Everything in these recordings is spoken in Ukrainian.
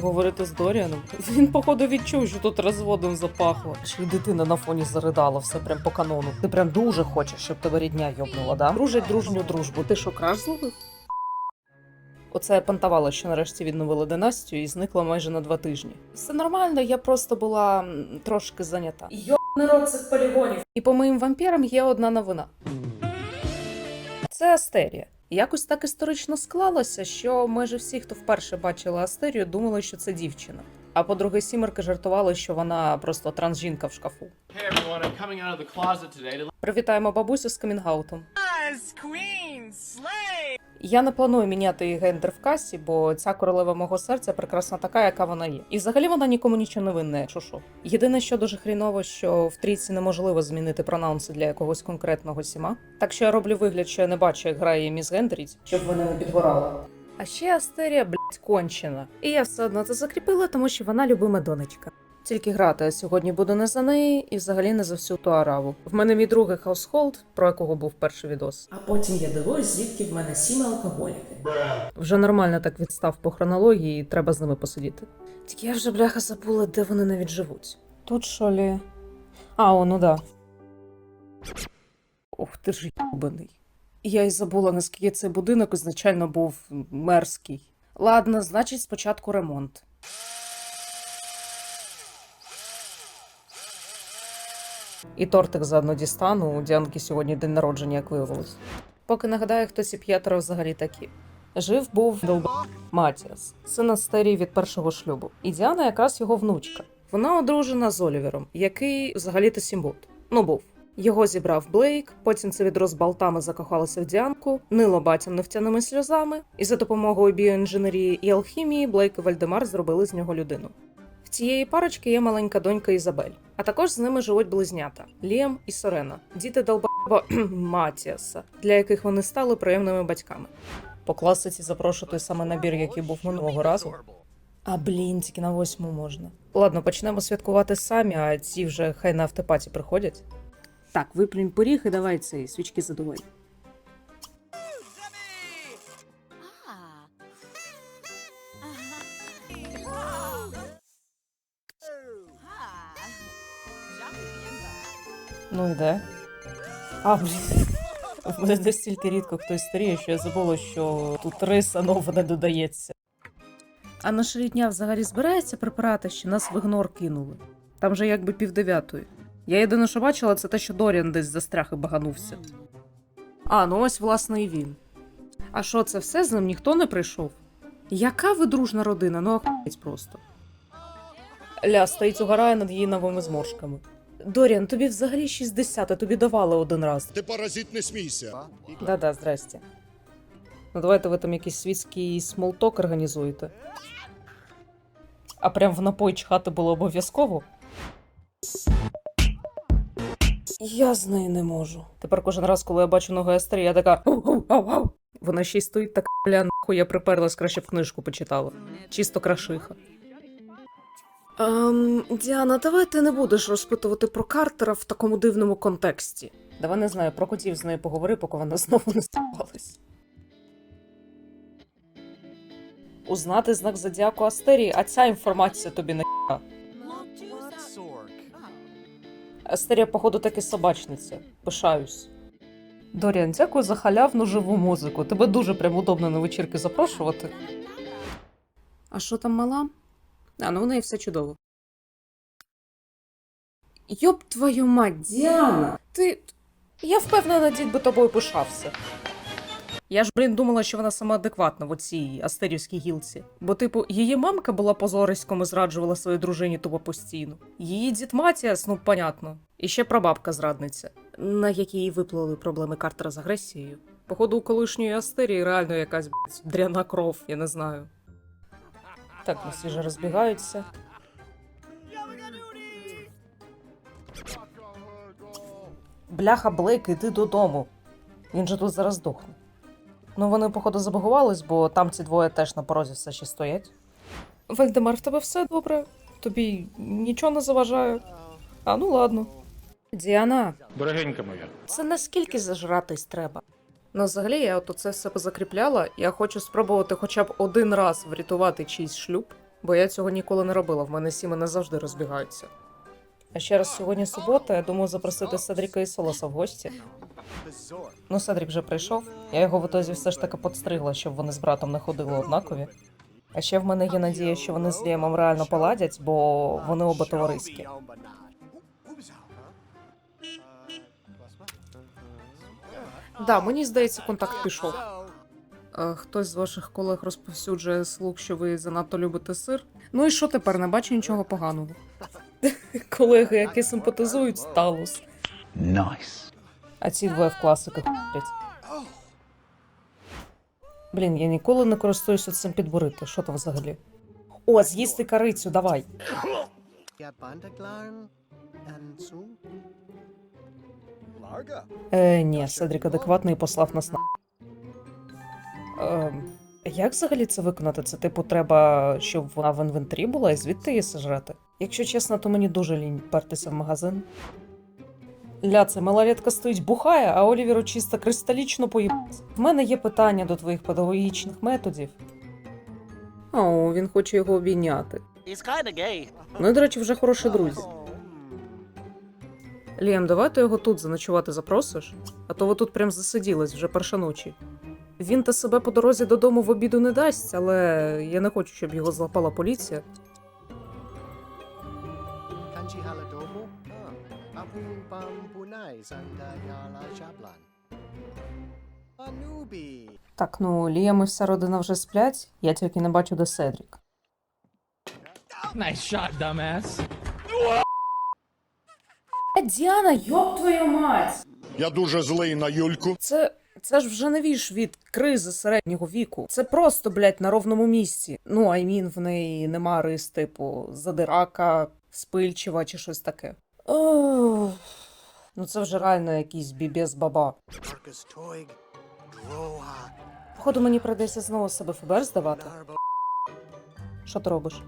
говорити з Доріаном. Він, походу, відчув, що тут розводом запахло. Й дитина на фоні заридала, все прям по канону. Ти прям дуже хочеш, щоб тебе рідня йобнула, да? Дружить дружню дружбу. Ти що, краш зловив? Оце я пантавала, що нарешті відновила династію і зникла майже на два тижні. Все нормально, я просто була трошки зайнята. Йобаний рот цих полігонів. І по моїм вампірам є одна новина. Це Астерія. Якось так історично склалося, що майже всі, хто вперше бачили Астерію, думали, що це дівчина. А по-друге, сімерки жартували, що вона просто трансжінка в шкафу. Hey everyone, I'm coming out of the closet today Привітаємо бабусю з камінгаутом. Yes, Queen, slay! Я не планую міняти її гендер в касі, бо ця королева мого серця прекрасна така, яка вона є. І взагалі вона нікому нічого не винна, якщо що. Єдине, що дуже хріново, що в трійці неможливо змінити пронаунси для якогось конкретного сіма. Так що я роблю вигляд, що я не бачу, як грає міс Гендріть, щоб вони не підгорали. А ще Астерія, блядь, кончена. І я все одно це закріпила, тому що вона любима донечка. Тільки грати я сьогодні буду не за неї і взагалі не за всю ту араву. В мене мій другий хаусхолд, про якого був перший відос. А потім я дивуюсь, звідки в мене сім алкоголіки. Вже нормально так відстав по хронології, і треба з ними посидіти. Тільки я вже бляха забула, де вони навіть живуть. Тут що лі? А, о, ну да. Ух ти ж єбаний. Я й забула, наскільки цей будинок ізначально був мерзкий. Ладно, значить, спочатку ремонт. І тортик заодно дістану. У Діанки сьогодні день народження, як виявилось. Поки нагадаю, хто ці п'ятеро взагалі такі. Жив був долба Матіас, син Астерії від першого шлюбу. І Діана якраз його внучка. Вона одружена з Олівером, який взагалі-то сімбот. Ну був. Його зібрав Блейк, потім це відро з болтами закохалося в Діанку, нило батям нефтяними сльозами, і за допомогою біоінженерії і алхімії Блейк і Вальдемар зробили з нього людину. Цієї парочки є маленька донька Ізабель, а також з ними живуть близнята Ліам і Сорена, діти долбаба Матіаса, для яких вони стали приємними батьками. По класиці запрошу той самий набір, який був минулого разу. А блін, тільки на восьму можна. Ладно, почнемо святкувати самі, а ці вже хай на автопаті приходять. Так, виплюнь поріг і давай цей свічки задувай. Ну і де? А, блін. В мене настільки рідко хтось старіє, що я забула, що тут риса нова не додається. А наша рідня взагалі збирається припирати, що нас в ігнор кинули. Там же якби півдев'ятої. Я єдине, що бачила, це те, що Доріан десь застряг і баганувся. А, ну ось, власне, і він. А що це все з ним ніхто не прийшов? Яка ви дружна родина? Ну охуєть просто. Ля стоїть угорає над її новими зморшками. Доріан, тобі взагалі 60, а тобі давали один раз. Ти паразит не смійся. Да-да, здрасте. Ну давайте ви там якийсь світський смолток організуєте. А прям в напой чхати було обов'язково. Я з нею не можу. Тепер кожен раз, коли я бачу ногу Естері, я така. Вона ще й стоїть така бля, нахуй я приперлась, краще б книжку почитала. Чисто крашиха. Ем, Діана, давай ти не будеш розпитувати про Картера в такому дивному контексті. Давай не знаю, про котів з нею поговори, поки вона знову не спалась. Узнати знак зодіаку Астерії, а ця інформація тобі не Астерія, походу, таки собачниця. Пишаюсь. Доріан, дякую за халявну живу музику. Тебе дуже прям удобно на вечірки запрошувати. А що там мала? А, ну в неї все чудово. Йоп твою мать, Діана! Ти. Я впевнена, дід би тобою пишався. Я ж, блін, думала, що вона сама адекватна в оцій астерівській гілці. Бо, типу, її мамка була позориськом і зраджувала своїй дружині тупо постійно. Її дід Матіас, ну понятно. І ще прабабка зрадниця, на якій виплили проблеми Картера з агресією. Походу, у колишньої Астерії реально якась блядь, дряна кров, я не знаю. Так, ну всі ж розбігаються. Бляха, Блейк, іди додому. Він же тут зараз здохне. Ну, вони, походу, забагувались, бо там ці двоє теж на порозі все ще стоять. Вальдемар, в тебе все добре? Тобі нічого не заважає? А ну ладно. Діана, Дорогенька моя, це наскільки зажратись треба? Ну, взагалі, я от це все позакріпляла. Я хочу спробувати хоча б один раз врятувати чийсь шлюб. бо я цього ніколи не робила. В мене сіми не завжди розбігаються. А ще раз сьогодні субота, я думаю запросити Седріка і Солоса в гості. Ну, Седрік вже прийшов. Я його в ітозі все ж таки подстригла, щоб вони з братом не ходили однакові. А ще в мене є надія, що вони з Ліємом реально поладять, бо вони оба товариські. Да, мені здається, контакт пішов. Хтось з ваших колег розповсюджує слух, що ви занадто любите сир. Ну і що тепер? Не бачу нічого поганого. Колеги, які симпатизують сталус. Nice. А ці двоє в класиках х**лять. Блін, я ніколи не користуюся цим підбурити. Що там взагалі? О, з'їсти карицю, давай. Е, ні, Седрік адекватний послав нас на. Е, як взагалі це виконати? Це типу треба, щоб вона в інвентарі була і звідти її сожрати? Якщо чесно, то мені дуже лінь пертися в магазин. Ля, це малолетка стоїть бухає, а Оліверу чисто кристалічно поїбаться. В мене є питання до твоїх педагогічних методів. О, він хоче його обійняти. Ну і, до речі, вже хороші друзі. Ліам, давай ти його тут заночувати запросиш, а то ви тут прям засиділись вже перша ночі. Він та себе по дорозі додому в обіду не дасть, але я не хочу, щоб його злапала поліція. Ah. Так, ну Ліам і вся родина вже сплять, я тільки не бачу, де Седрік. Nice shot, dumbass. Діана, йоб твою мать! Я дуже злий на Юльку. Це. Це ж вже не віж від кризи середнього віку. Це просто, блядь, на ровному місці. Ну, аймін, в неї нема рис, типу, задирака, спильчива чи щось таке. Ох, ну це вже реально якийсь бібес баба. Походу, мені прийдеться знову себе ФБР здавати. Що ти робиш?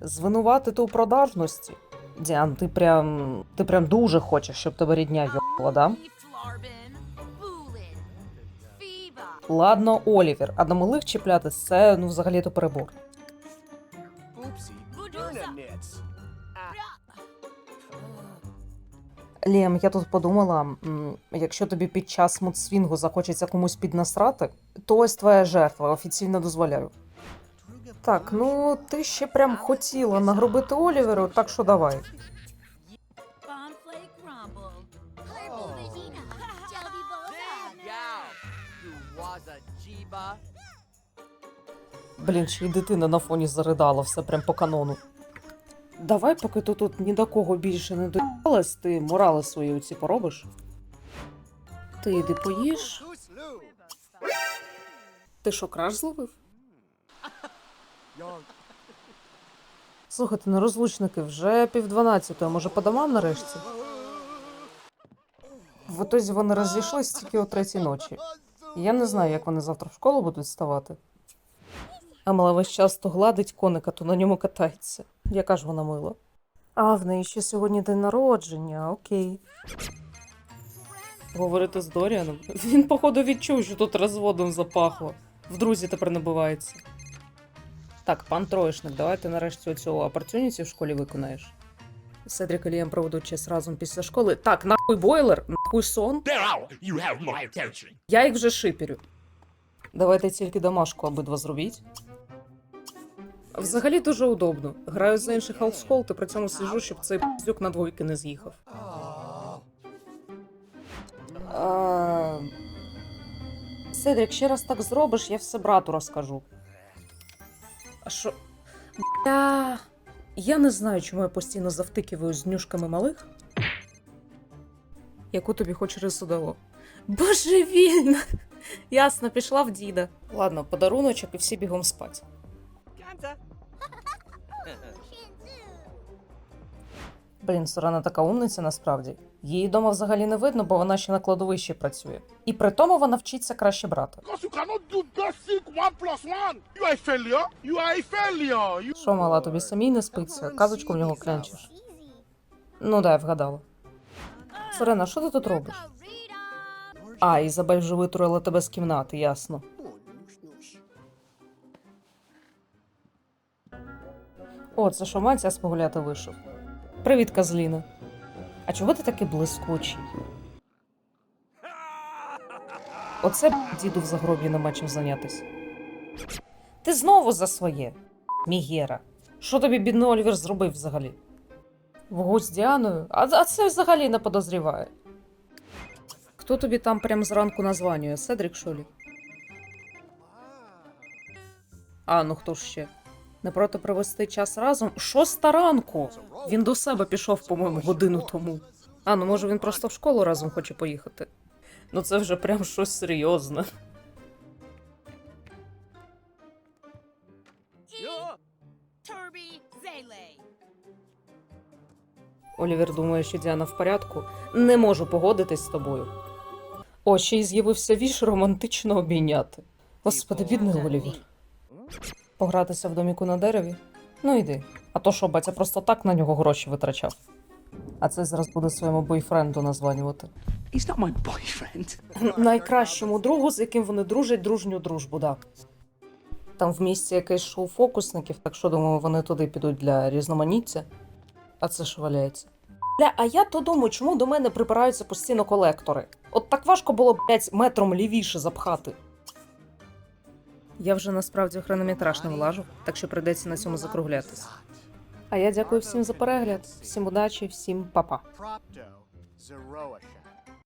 Звинуватити у продажності. Діан, ти прям. ти прям дуже хочеш, щоб тебе рідня йобала, да? Ладно, Олівер, а на малих чіплятись це ну взагалі то перебор. Лєм, я тут подумала, якщо тобі під час мудсвінгу захочеться комусь піднасрати, то ось твоя жертва, офіційно дозволяю. Так, ну ти ще прям хотіла нагробити Оліверу, так що давай. Блін, ще й дитина на фоні заридала, все прям по канону. Давай, поки ти тут ні до кого більше не доїлась, ти морали свої оці поробиш. Ти йди поїж. Ти що, краш зловив? Слухайте, нерозлучники, вже пів дванадцятої, може по домам нарешті? В отозі вони розійшлись тільки о третій ночі. Я не знаю, як вони завтра в школу будуть ставати. Амела весь час то гладить коника, то на ньому катається. Яка ж вона мила. А, в неї ще сьогодні день народження, окей. Говорити з Доріаном. Він, походу, відчув, що тут розводом запахло. В друзі тепер набивається. Так, пан Троєшник, давай ти нарешті оцю опортюніті в школі виконаєш. Седрік і Ліам проведуть час разом після школи. Так, нахуй бойлер, нахуй сон. Я їх вже шиперю. Давайте тільки домашку обидва зробіть. Взагалі дуже удобно. Граю за інших хаусхолд і при цьому сліжу, щоб цей піздюк на двойки не з'їхав. Седрік, ще раз так зробиш, я все брату розкажу. Що? Бля... Я не знаю, чому я постійно завтикиваю з нюшками малих. Яку тобі хоч рису дало. Божевільно! Ясно, пішла в діда. Ладно, подаруночок і всі бігом спать. Блін, Сорана така умниця насправді. Її дома взагалі не видно, бо вона ще на кладовищі працює. І при тому вона вчиться краще failure. You... Що, мала, тобі самій не спиться? Казочку в нього клянчиш. Ну да, я вгадала. Сорена, що ти тут робиш? А, Ізабель вже витруїла тебе з кімнати, ясно. О, це що Матіас погуляти вийшов. Привіт, Казліна. А чого ти такий блискучий? Оце діду в загробі нема чим зайнятися. Ти знову за своє, Мігера. Що тобі бідний Олівер зробив взагалі? Вогонь з Діаною? А, а це взагалі не подозріває. Хто тобі там прямо зранку названює? Седрік Шолі? А, ну хто ж ще? Не проти провести час разом? Шоста ранку! Він до себе пішов, по-моєму, годину тому. А, ну може він просто в школу разом хоче поїхати. Ну це вже прям щось серйозне. Олівер думає, що Діана в порядку. Не можу погодитись з тобою. О, ще й з'явився віш романтично обійняти. Господи, бідний Олівер. Погратися в доміку на дереві? Ну йди. А то що, батя просто так на нього гроші витрачав. А це зараз буде своєму бойфренду названювати. He's not my boyfriend. Найкращому другу, з яким вони дружать, дружню дружбу, да. Там в місті якесь шоу фокусників, так що думаю, вони туди підуть для різноманіття. А це ж валяється. Бля, а я то думаю, чому до мене припираються постійно колектори? От так важко було, блядь, метром лівіше запхати. Я вже насправді хронометраж не влажу, так що прийдеться на цьому закруглятись. А я дякую всім за перегляд, всім удачі, всім па-па.